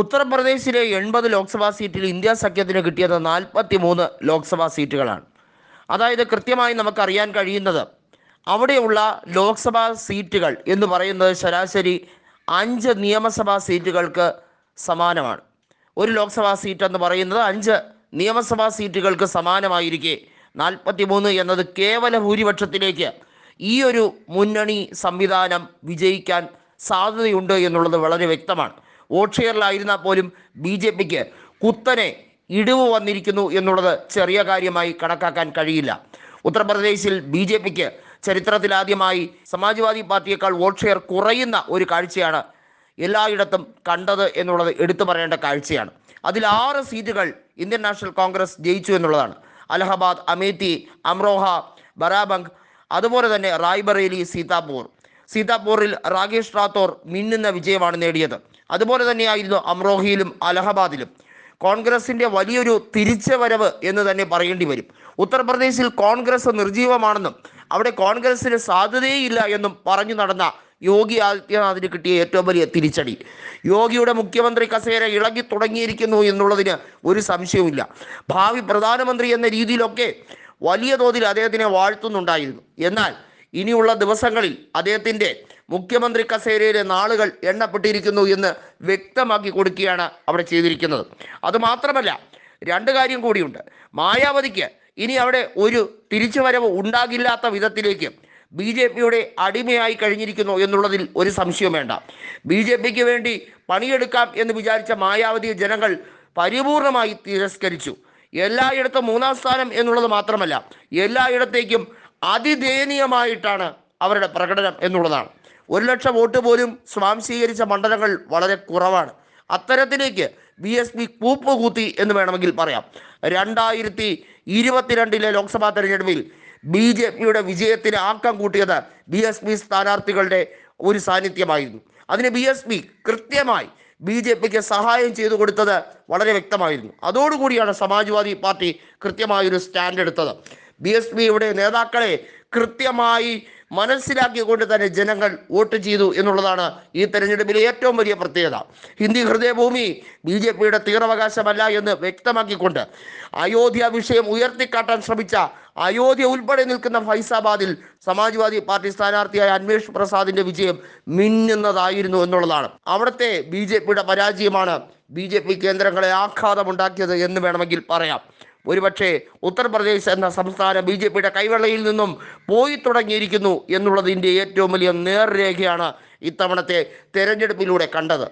ഉത്തർപ്രദേശിലെ എൺപത് ലോക്സഭാ സീറ്റിൽ ഇന്ത്യ സഖ്യത്തിന് കിട്ടിയത് നാൽപ്പത്തി മൂന്ന് ലോക്സഭാ സീറ്റുകളാണ്. അതായത് കൃത്യമായി നമുക്കറിയാൻ കഴിയുന്നത് അവിടെയുള്ള ലോക്സഭാ സീറ്റുകൾ എന്ന് പറയുന്നത് ശരാശരി അഞ്ച് നിയമസഭാ സീറ്റുകൾക്ക് സമാനമാണ്. ഒരു ലോക്സഭാ സീറ്റ് എന്ന് പറയുന്നത് അഞ്ച് നിയമസഭാ സീറ്റുകൾക്ക് സമാനമായിരിക്കെ. നാൽപ്പത്തി മൂന്ന് എന്നത് കേവല ഭൂരിപക്ഷത്തിലേക്ക് ഈ ഒരു മുന്നണി സംവിധാനം വിജയിക്കാൻ സാധ്യതയുണ്ട് എന്നുള്ളത് വളരെ വ്യക്തമാണ്. വോട്ട് ഷെയറിലായിരുന്നാൽ പോലും ബി ജെ പിക്ക് കുത്തനെ ഇടിവ് വന്നിരിക്കുന്നു എന്നുള്ളത് ചെറിയ കാര്യമായി കണക്കാക്കാൻ കഴിയില്ല. ഉത്തർപ്രദേശിൽ ബി ജെ പിക്ക് ചരിത്രത്തിലാദ്യമായി സമാജ്വാദി പാർട്ടിയേക്കാൾ വോട്ട് ഷെയർ കുറയുന്ന ഒരു കാഴ്ചയാണ് എല്ലായിടത്തും കണ്ടത് എന്നുള്ളത് എടുത്തു പറയേണ്ട കാഴ്ചയാണ്. അതിൽ ആറ് സീറ്റുകൾ ഇന്ത്യൻ നാഷണൽ കോൺഗ്രസ് ജയിച്ചു എന്നുള്ളതാണ്. അലഹബാദ് അമേത്തി അമ്രോഹ ബറാബങ്ക് അതുപോലെ തന്നെ റായ്ബറേലി സീതാപൂർ. സീതാപൂറിൽ രാകേഷ് റാത്തോർ മിന്നുന്ന വിജയമാണ് നേടിയത്. അതുപോലെ തന്നെയായിരുന്നു അമ്രോഹിയിലും അലഹബാദിലും. കോൺഗ്രസിന്റെ വലിയൊരു തിരിച്ചുവരവ് എന്ന് തന്നെ പറയേണ്ടി വരും. ഉത്തർപ്രദേശിൽ കോൺഗ്രസ് നിർജീവമാണെന്നും അവിടെ കോൺഗ്രസിന് സാധ്യതയില്ല എന്നും പറഞ്ഞു നടന്ന യോഗി ആദിത്യനാഥിന് കിട്ടിയ ഏറ്റവും വലിയ തിരിച്ചടി. യോഗിയുടെ മുഖ്യമന്ത്രി കസേര ഇളകി തുടങ്ങിയിരിക്കുന്നു എന്നുള്ളതിന് ഒരു സംശയവുമില്ല. ഭാവി പ്രധാനമന്ത്രി എന്ന രീതിയിലൊക്കെ വലിയ തോതിൽ അദ്ദേഹത്തിനെ വാഴ്ത്തുന്നുണ്ടായിരുന്നു. എന്നാൽ ഇനിയുള്ള ദിവസങ്ങളിൽ അദ്ദേഹത്തിന്റെ മുഖ്യമന്ത്രി കസേരയിലെ നാളുകൾ എണ്ണപ്പെട്ടിരിക്കുന്നു എന്ന് വ്യക്തമാക്കി കൊടുക്കുകയാണ് അവിടെ ചെയ്തിരിക്കുന്നത്. അതുമാത്രമല്ല രണ്ട് കാര്യം കൂടിയുണ്ട്. മായാവതിക്ക് ഇനി അവിടെ ഒരു തിരിച്ചുവരവ് ഉണ്ടാകില്ലാത്ത വിധത്തിലേക്ക് ബി ജെ പിയുടെ അടിമയായി കഴിഞ്ഞിരിക്കുന്നു എന്നുള്ളതിൽ ഒരു സംശയം വേണ്ട. ബി ജെ പിക്ക് വേണ്ടി പണിയെടുക്കാം എന്ന് വിചാരിച്ച മായാവതിയെ ജനങ്ങൾ പരിപൂർണമായി തിരസ്കരിച്ചു. എല്ലായിടത്തും മൂന്നാം സ്ഥാനം എന്നുള്ളത് മാത്രമല്ല എല്ലായിടത്തേക്കും അതിദയനീയമായിട്ടാണ് അവരുടെ പ്രകടനം എന്നുള്ളതാണ്. ഒരു ലക്ഷം വോട്ട് പോലും സ്വാംശീകരിച്ച മണ്ഡലങ്ങൾ വളരെ കുറവാണ്. അത്തരത്തിലേക്ക് ബി എസ് പി കൂപ്പ് കൂത്തി എന്ന് വേണമെങ്കിൽ പറയാം. രണ്ടായിരത്തി ഇരുപത്തിരണ്ടിലെ ലോക്സഭാ തെരഞ്ഞെടുപ്പിൽ ബി ജെ പിയുടെ വിജയത്തിന് ആക്കം കൂട്ടിയത് ബി എസ് പി സ്ഥാനാർത്ഥികളുടെ ഒരു സാന്നിധ്യമായിരുന്നു. അതിന് ബി എസ് പി കൃത്യമായി ബി ജെ പിക്ക് സഹായം ചെയ്തു കൊടുത്തത് വളരെ വ്യക്തമായിരുന്നു. അതോടുകൂടിയാണ് സമാജ്വാദി പാർട്ടി കൃത്യമായൊരു സ്റ്റാൻഡ് എടുത്തത് ബി എസ് പിയുടെ നേതാക്കളെ കൃത്യമായി മനസ്സിലാക്കിക്കൊണ്ട് തന്നെ ജനങ്ങൾ വോട്ട് ചെയ്തു എന്നുള്ളതാണ് ഈ തെരഞ്ഞെടുപ്പിലെ ഏറ്റവും വലിയ പ്രത്യേകത. ഹിന്ദി ഹൃദയഭൂമി ബി ജെ പിയുടെ തീവ്രവകാശമല്ല എന്ന് വ്യക്തമാക്കിക്കൊണ്ട് അയോധ്യ വിഷയം ഉയർത്തിക്കാട്ടാൻ ശ്രമിച്ച അയോധ്യ ഉൾപ്പെടെ നിൽക്കുന്ന ഫൈസാബാദിൽ സമാജ്വാദി പാർട്ടി സ്ഥാനാർത്ഥിയായ അന്വേഷ് പ്രസാദിന്റെ വിജയം മിന്നുന്നതായിരുന്നു എന്നുള്ളതാണ്. അവിടുത്തെ ബി ജെ പിയുടെ പരാജയമാണ് ബി ജെ പി കേന്ദ്രങ്ങളെ ആഘാതമുണ്ടാക്കിയത് എന്ന് വേണമെങ്കിൽ പറയാം. ഒരുപക്ഷെ ഉത്തർപ്രദേശ് എന്ന സംസ്ഥാനം ബി ജെ പിയുടെ കൈവെള്ളയിൽ നിന്നും പോയി തുടങ്ങിയിരിക്കുന്നു എന്നുള്ളതിന്റെ ഏറ്റവും വലിയ നേർരേഖയാണ് ഇത്തവണത്തെ തെരഞ്ഞെടുപ്പിലൂടെ കണ്ടത്.